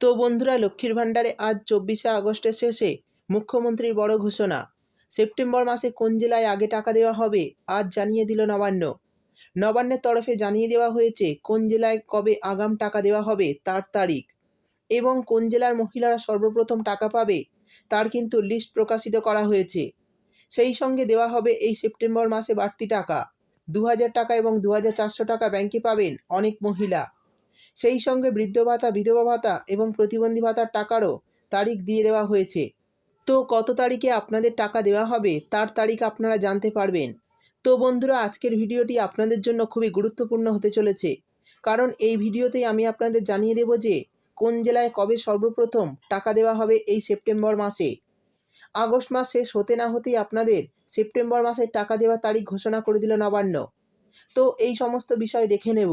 তো বন্ধুরা, লক্ষ্মীর ভাণ্ডারে আজ চব্বিশে আগস্টের শেষে মুখ্যমন্ত্রীর বড় ঘোষণা। সেপ্টেম্বর মাসে কোন জেলায় আগে টাকা দেওয়া হবে, আজ জানিয়ে দিল নবান্ন। নবান্নের তরফে জানিয়ে দেওয়া হয়েছে কোন জেলায় কবে আগাম টাকা দেওয়া হবে তার তারিখ এবং কোন জেলার মহিলারা সর্বপ্রথম টাকা পাবে তার কিন্তু লিস্ট প্রকাশিত করা হয়েছে। সেই সঙ্গে দেওয়া হবে এই সেপ্টেম্বর মাসে বাড়তি টাকা। দু হাজার টাকা এবং দু হাজার চারশো টাকা ব্যাংকে পাবেন অনেক মহিলা। সেই সঙ্গে বৃদ্ধ ভাতা, বিধবা ভাতা এবং প্রতিবন্ধী ভাতার টাকারও তারিখ দিয়ে দেওয়া হয়েছে। তো কত তারিখে আপনাদের টাকা দেওয়া হবে, তার তারিখ আপনারা জানতে পারবেন। তো বন্ধুরা, আজকের ভিডিওটি আপনাদের জন্য খুবই গুরুত্বপূর্ণ হতে চলেছে। কারণ এই ভিডিওতেই আমি আপনাদের জানিয়ে দেব যে, কোন জেলায় কবে সর্বপ্রথম টাকা দেওয়া হবে এই সেপ্টেম্বর মাসে। আগস্ট মাস শেষ হতে না হতেই আপনাদের সেপ্টেম্বর মাসের টাকা দেওয়ার তারিখ ঘোষণা করে দিল নবান্ন। তো এই সমস্ত বিষয় দেখে নেব।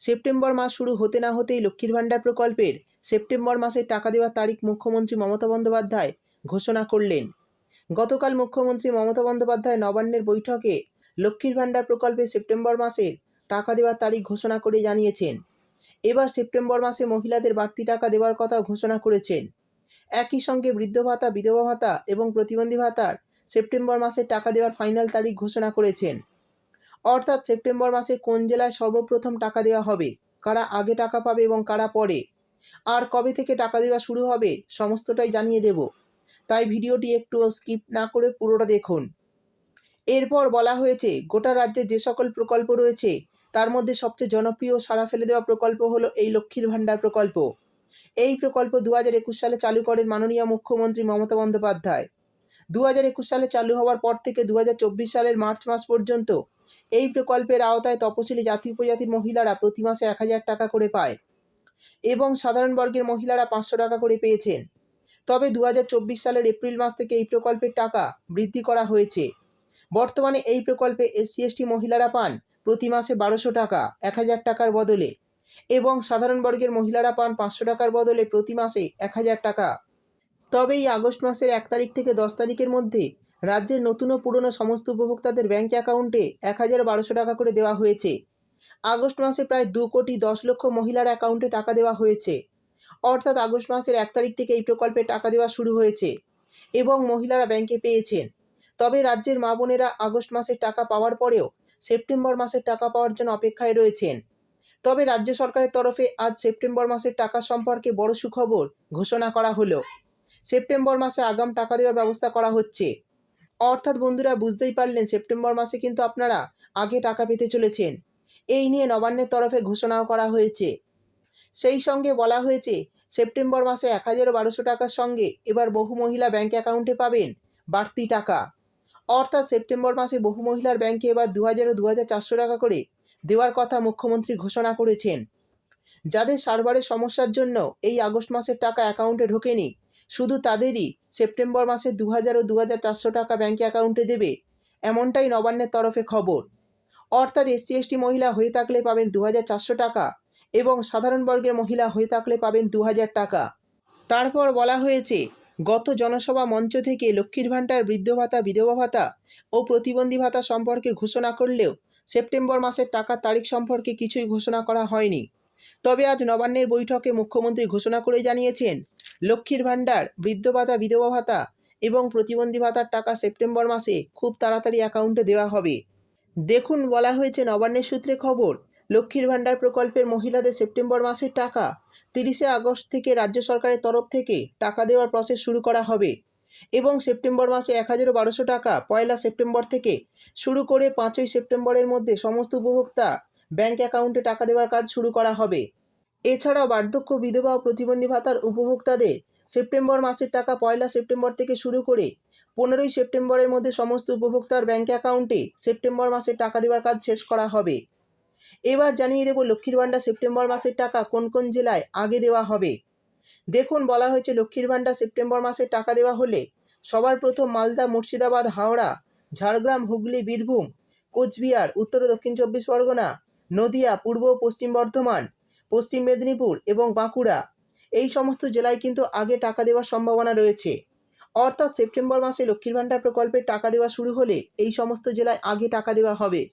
সেপ্টেম্বর মাস শুরু হতে না হতেই লক্ষ্মীর ভাণ্ডার প্রকল্পের সেপ্টেম্বর মাসে টাকা দেওয়ার তারিখ মুখ্যমন্ত্রী মমতা বন্দ্যোপাধ্যায় ঘোষণা করলেন। গতকাল মুখ্যমন্ত্রী মমতা বন্দ্যোপাধ্যায় নবান্নের বৈঠকে লক্ষ্মীর ভাণ্ডার প্রকল্পে সেপ্টেম্বর মাসের টাকা দেওয়ার তারিখ ঘোষণা করে জানিয়েছেন। এবার সেপ্টেম্বর মাসে মহিলাদের বাড়তি টাকা দেওয়ার কথা ঘোষণা করেছেন। একই সঙ্গে বৃদ্ধ ভাতা, বিধবা ভাতা এবং প্রতিবন্ধী ভাতার সেপ্টেম্বর মাসে টাকা দেওয়ার ফাইনাল তারিখ ঘোষণা করেছেন। অর্থাৎ সেপ্টেম্বর মাসে কোন জেলায় সর্বপ্রথম টাকা দেওয়া হবে? কারা আগে টাকা পাবে এবং কারা পরে? আর কবে থেকে টাকা দেওয়া শুরু হবে? সমস্তটাই জানিয়ে দেব। তাই ভিডিওটি একটু স্কিপ না করে পুরোটা দেখুন। এরপর বলা হয়েছে, গোটা রাজ্যে যে সকল প্রকল্প রয়েছে, তার মধ্যে সবচেয়ে জনপ্রিয় সাড়া ফেলে দেওয়া প্রকল্প হলো এই লক্ষ্মীর ভাণ্ডার প্রকল্প। এই প্রকল্প দু একুশ সালে চালু করেন মাননীয় মুখ্যমন্ত্রী মমতা বন্দ্যোপাধ্যায়। দু হাজার একুশ সালে চালু হওয়ার পর থেকে দু হাজার চব্বিশ সালের মার্চ মাস পর্যন্ত এই প্রকল্পের আওতায় তপশিলি জাতি উপজাতির মহিলারা প্রতি মাসে এক হাজার টাকা করে পায় এবং সাধারণ বর্গের মহিলারা পাঁচশো টাকা করে পেয়েছেন। তবে দু হাজার চব্বিশ সালের এপ্রিল মাস থেকে এই প্রকল্পের টাকা বৃদ্ধি করা হয়েছে। বর্তমানে এই প্রকল্পে এসসি এসটি মহিলারা পান প্রতি মাসে বারোশো টাকা, এক হাজার টাকার বদলে এবং সাধারণ বর্গের মহিলারা পান পাঁচশো টাকার বদলে প্রতি মাসে এক হাজার টাকা। তবে এই আগস্ট মাসের এক তারিখ থেকে দশ তারিখের মধ্যে রাজ্যের নতুন ও পুরনো সমস্ত উপভোক্তাদের ব্যাঙ্ক অ্যাকাউন্টে এক হাজার বারোশো টাকা করে দেওয়া হয়েছে। আগস্ট মাসে প্রায় দু কোটি দশ লক্ষ মহিলার অ্যাকাউন্টে টাকা দেওয়া হয়েছে। অর্থাৎ আগস্ট মাসের এক তারিখ থেকে এই প্রকল্পে টাকা দেওয়া শুরু হয়েছে এবং মহিলারা ব্যাংকে পেয়েছেন। তবে রাজ্যের মা বোনেরা আগস্ট মাসের টাকা পাওয়ার পরেও সেপ্টেম্বর মাসের টাকা পাওয়ার জন্য অপেক্ষায় রয়েছেন। তবে রাজ্য সরকারের তরফে আজ সেপ্টেম্বর মাসের টাকা সম্পর্কে বড় সুখবর ঘোষণা করা হলো। সেপ্টেম্বর মাসে আগাম টাকা দেওয়ার ব্যবস্থা করা হচ্ছে। অর্থাৎ বন্ধুরা বুঝতেই পারলেন সেপ্টেম্বর মাসে কিন্তু আপনারা আগে টাকা পেতে চলেছেন। এই নিয়ে নবান্নের তরফে ঘোষণাও করা হয়েছে। সেই সঙ্গে বলা হয়েছে, সেপ্টেম্বর মাসে এক হাজার বারোশো টাকার সঙ্গে এবার বহু মহিলা ব্যাংক অ্যাকাউন্টে পাবেন বাড়তি টাকা। অর্থাৎ সেপ্টেম্বর মাসে বহু মহিলার ব্যাংকে এবার দু হাজার ও দু হাজার চারশো টাকা করে দেওয়ার কথা মুখ্যমন্ত্রী ঘোষণা করেছেন। যাদের সার্ভারের সমস্যার জন্য এই আগস্ট মাসের টাকা অ্যাকাউন্টে ঢোকেনি শুধু তাদেরই, সেপ্টেম্বর মাসে দু হাজার ও দু হাজার চারশো টাকা ব্যাঙ্ক অ্যাকাউন্টে দেবে। এমনটাই নবান্নের তরফে খবর। অর্থাৎ এসসি এসটি মহিলা হয়ে থাকলে পাবেন দু হাজার চারশো টাকা এবং সাধারণ বর্গের মহিলা হয়ে থাকলে পাবেন দু হাজার টাকা। তারপর বলা হয়েছে, গত জনসভা মঞ্চ থেকে লক্ষ্মীর ভাণ্ডার, বৃদ্ধ ভাতা, বিধবা ভাতা ও প্রতিবন্ধী ভাতা সম্পর্কে ঘোষণা করলেও সেপ্টেম্বর মাসের টাকার তারিখ সম্পর্কে কিছুই ঘোষণা করা হয়নি। তবে আজ নবান্নের বৈঠকে মুখ্যমন্ত্রী ঘোষণা করে জানিয়েছেন লক্ষ্মীর ভাণ্ডার, বৃদ্ধ ভাতা, বিধবা ভাতা এবং প্রতিবন্ধী ভাতার টাকা সেপ্টেম্বর মাসে খুব তাড়াতাড়ি অ্যাকাউন্টে দেওয়া হবে। দেখুন, বলা হয়েছে নবান্নের সূত্রে খবর, লক্ষ্মীর ভাণ্ডার প্রকল্পের মহিলাদের সেপ্টেম্বর মাসের টাকা তিরিশে আগস্ট থেকে রাজ্য সরকারের তরফ থেকে টাকা দেওয়ার প্রসেস শুরু করা হবে এবং সেপ্টেম্বর মাসে এক হাজার বারোশো টাকা পয়লা সেপ্টেম্বর থেকে শুরু করে পাঁচই সেপ্টেম্বরের মধ্যে সমস্ত উপভোক্তা ব্যাংক অ্যাকাউন্টে টাকা দেওয়ার কাজ শুরু করা হবে। এছাড়াও বার্ধক্য বিধবা ও প্রতিবন্ধী ভাতার উপভোক্তাদের সেপ্টেম্বর মাসের টাকা পয়লা সেপ্টেম্বর থেকে শুরু করে পনেরোই সেপ্টেম্বরের মধ্যে সমস্ত উপভোক্তার ব্যাঙ্ক অ্যাকাউন্টে সেপ্টেম্বর মাসের টাকা দেওয়ার কাজ শেষ করা হবে। এবার জানিয়ে দেব লক্ষ্মীর ভাণ্ডার সেপ্টেম্বর মাসের টাকা কোন কোন জেলায় আগে দেওয়া হবে। দেখুন, বলা হয়েছে লক্ষ্মীর ভাণ্ডার সেপ্টেম্বর মাসে টাকা দেওয়া হলে সবার প্রথম মালদা, মুর্শিদাবাদ, হাওড়া, ঝাড়গ্রাম, হুগলি, বীরভূম, কোচবিহার, উত্তর ও দক্ষিণ চব্বিশ পরগনা, নদিয়া, পূর্ব পশ্চিম বর্ধমান পশ্চিম মেদিনীপুর এবং বাঁকুড়া। এই সমস্ত জেলায় কিন্তু আগে টাকা দেওয়ার সম্ভাবনা রয়েছে। অর্থাৎ সেপ্টেম্বর মাসে লক্ষ্মীর ভাণ্ডার প্রকল্পের টাকা দেওয়া শুরু হলে এই সমস্ত জেলায় আগে টাকা দেওয়া হবে।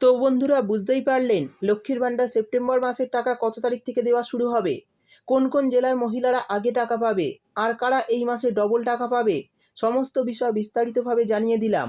তো বন্ধুরা, বুঝতেই পারলেন লক্ষ্মীর ভাণ্ডার সেপ্টেম্বর মাসের টাকা কত তারিখ থেকে দেওয়া শুরু হবে? কোন কোন জেলার মহিলারা আগে টাকা পাবে? আর কারা এই মাসে ডবল টাকা পাবে? সমস্ত বিষয় বিস্তারিতভাবে জানিয়ে দিলাম।